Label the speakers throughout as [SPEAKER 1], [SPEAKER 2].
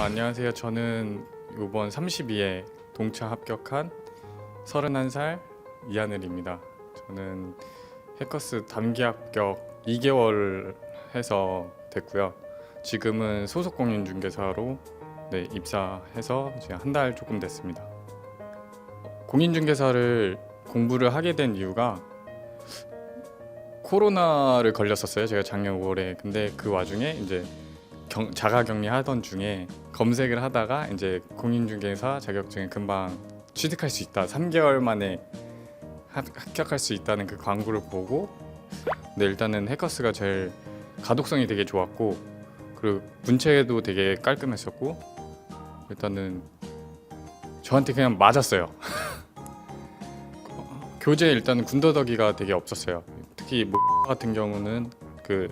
[SPEAKER 1] 아, 안녕하세요. 저는 이번 32회 동차 합격한 31살 이하늘입니다. 저는 해커스 단기 합격 2개월 해서 됐고요. 지금은 소속 공인 중개사로 네, 입사해서 이제 한 달 조금 됐습니다. 공인 중개사를 공부를 하게 된 이유가 코로나를 걸렸었어요. 제가 작년 5월에. 근데 그 와중에 이제 경, 자가 격리 하던 중에 검색을 하다가 이제 공인중개사 자격증에 금방 취득할 수 있다. 3개월 만에 합, 합격할 수 있다는 그 광고를 보고 근데 일단은 해커스가 제일 가독성이 되게 좋았고 그리고 문체도 되게 깔끔했었고 일단은 저한테 그냥 맞았어요. 교재 일단은 군더더기가 되게 없었어요. 특히 뭐 같은 경우는 그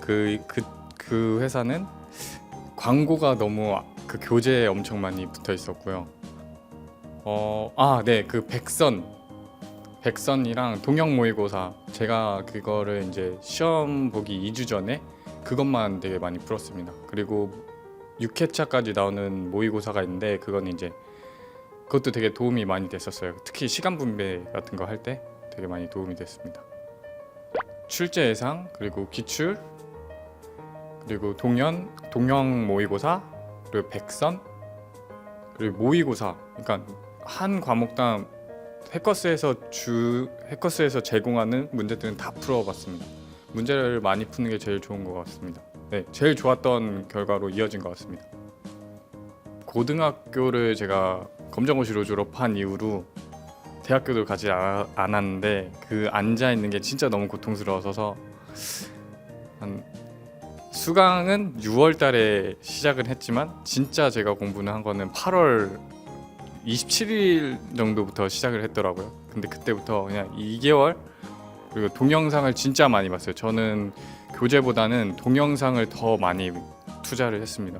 [SPEAKER 1] 그 그 그 회사는 광고가 너무 그 교재에 엄청 많이 붙어 있었고요. 어, 아, 네, 그 백선, 백선이랑 동영 모의고사 제가 그거를 이제 시험 보기 2주 전에 그것만 되게 많이 풀었습니다. 그리고 6회차까지 나오는 모의고사가 있는데 그건 이제 그것도 되게 도움이 많이 됐었어요. 특히 시간 분배 같은 거 할 때 되게 많이 도움이 됐습니다. 출제 예상 그리고 기출 그리고 동연 동영 모의고사 그리고 백선 그리고 모의고사 그러니까 한 과목당 해커스에서 주 해커스에서 제공하는 문제들은 다 풀어봤습니다. 문제를 많이 푸는 게 제일 좋은 것 같습니다. 네, 제일 좋았던 결과로 이어진 것 같습니다. 고등학교를 제가 검정고시로 졸업한 이후로 대학교도 가지 아- 않았는데 그 앉아 있는 게 진짜 너무 고통스러워서 한 수강은 6월 달에 시작을 했지만 진짜 제가 공부는 한 거는 8월 27일 정도부터 시작을 했더라고요. 근데 그때부터 그냥 2개월 그리고 동영상을 진짜 많이 봤어요. 저는 교재보다는 동영상을 더 많이 투자를 했습니다.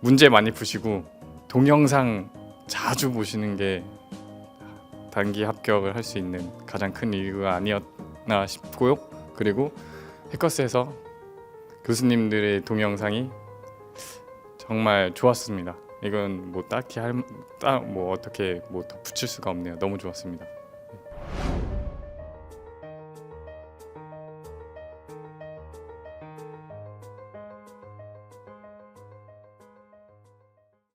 [SPEAKER 1] 문제 많이 푸시고 동영상 자주 보시는 게 단기 합격을 할 수 있는 가장 큰 이유가 아니었나 싶고요. 그리고 해커스에서 교수님들의 동영상이 정말 좋았습니다. 이건 뭐 딱히 할뭐 어떻게 뭐더 붙일 수가 없네요. 너무 좋았습니다.